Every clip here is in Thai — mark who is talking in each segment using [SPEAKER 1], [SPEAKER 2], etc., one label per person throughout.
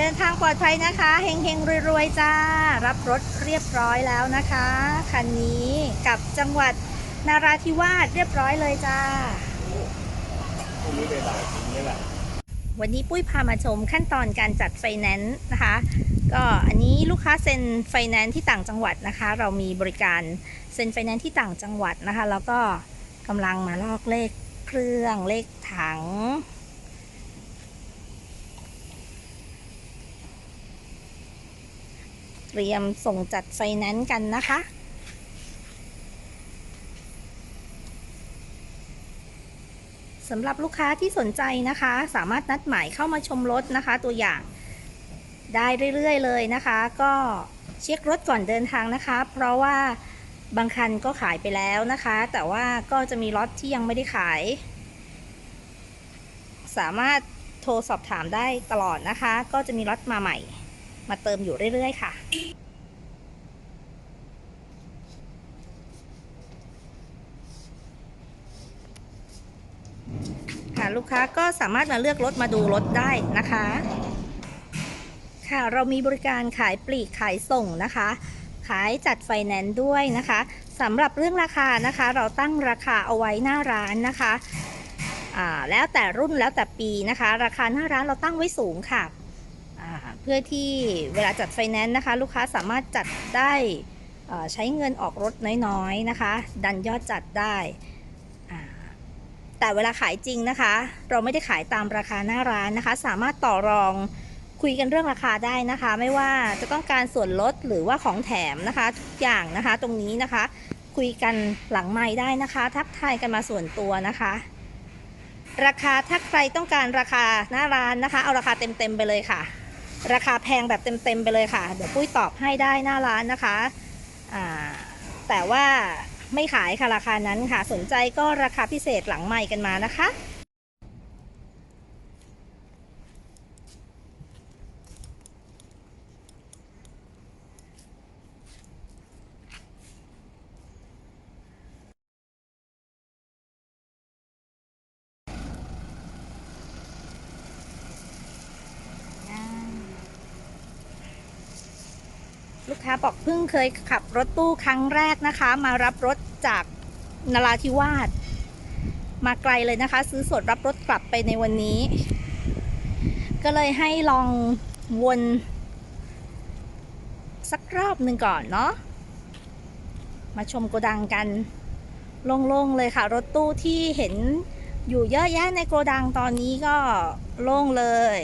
[SPEAKER 1] ดินทางปลอดภัยนะคะ เฮงเฮงรวยๆ จ้า รับรถเรียบร้อยแล้วนะคะ คันนี้กับจังหวัดนาราธิวาสเรียบร้อยเลยจ้า
[SPEAKER 2] วัน
[SPEAKER 1] นี้ปุ้ยพามาชมขั้นตอนการจัดไฟแนนซ์นะคะ ก็อันนี้ลูกค้าเซ็นไฟแนนซ์ที่ต่างจังหวัดนะคะ เรามีบริการเซ็นไฟแนนซ์ที่ต่างจังหวัดนะคะ แล้วก็กำลังมาลอกเลขเครื่องเลขถัง เตรียมส่งจัดไฟแนนซ์กันนะคะสำหรับลูกค้าที่สนใจนะคะ สามารถนัดหมายเข้ามาชมรถนะคะ ตัวอย่างได้เรื่อยๆเลยนะคะ ก็เช็ครถก่อนเดินทางนะคะ เพราะว่าบางคันก็ขายไปแล้วนะคะ แต่ว่าก็จะมีรถที่ยังไม่ได้ขาย สามารถโทรสอบถามได้ตลอดนะคะ ก็จะมีรถมาใหม่ มาเติมอยู่เรื่อยๆ ค่ะ ค่ะลูกค้าก็สามารถมาเลือกรถมาดูรถได้นะคะ ค่ะเรามีบริการขายปลีกขายส่งนะคะ ขายจัดไฟแนนซ์ด้วยนะคะสำหรับเรื่องราคานะคะ เราตั้งราคาเอาไว้หน้าร้านนะคะอ่าแล้วแต่รุ่นแล้วแต่ปีนะคะ ราคาหน้าร้านเราตั้งไว้สูงค่ะ เพื่อที่เวลาจัดไฟแนนซ์นะคะ ลูกค้าสามารถจัดได้ใช้เงินออกรถน้อยๆนะคะ ดันยอดจัดได้แต่เวลาขายจริงนะคะ เราไม่ได้ขายตามราคาหน้าร้านนะคะ สามารถต่อรองคุยกันเรื่องราคาได้นะคะ ไม่ว่าจะต้องการส่วนลดหรือว่าของแถมนะคะ ทุกอย่างนะคะ ตรงนี้นะคะ คุยกันหลังไม้ได้นะคะ ทักทายกันมาส่วนตัวนะคะ ราคาถ้าใครต้องการราคาหน้าร้านนะคะ เอาราคาเต็มๆไปเลยค่ะ ราคาแพงแบบเต็มๆไปเลยค่ะ เดี๋ยวปุ้ยตอบให้ได้หน้าร้านนะคะอ่าแต่ว่าไม่ขายค่ะราคานั้นค่ะ สนใจก็ราคาพิเศษหลังใหม่กันมานะคะ ลูกค้าบอกเพิ่งเคยขับรถตู้ครั้งแรกนะคะ มารับรถจากนราธิวาสมาไกลเลยนะคะ ซื้อสดรับรถกลับไปในวันนี้ ก็เลยให้ลองวน สักรอบหนึ่งก่อนเนาะมาชมโกดังกัน โล่งๆเลยค่ะ รถตู้ที่เห็นอยู่เยอะแยะในโกดังตอนนี้ก็โล่งเลย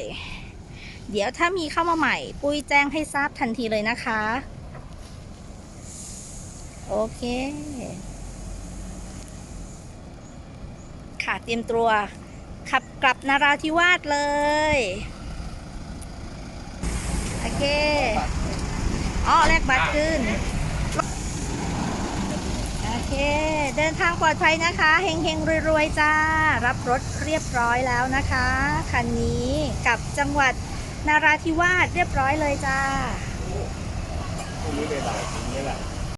[SPEAKER 1] เดี๋ยวถ้ามีเข้ามาใหม่ ปุ้ยแจ้งให้ทราบทันทีเลยนะคะ โอเค ค่ะเตรียมตัวขับกลับนาราธิวาสเลย โอเคอ๋อแลกบัตรขึ้น โอเค เดินทางปลอดภัยนะคะเฮงเฮงรวย ๆ จ้า รับรถเรียบร้อยแล้วนะคะ คันนี้กลับจังหวัด นาราธิวาสเรียบร้อยเลยจ้า
[SPEAKER 2] พรุ่งนี้เวลาจริงนี่แหละ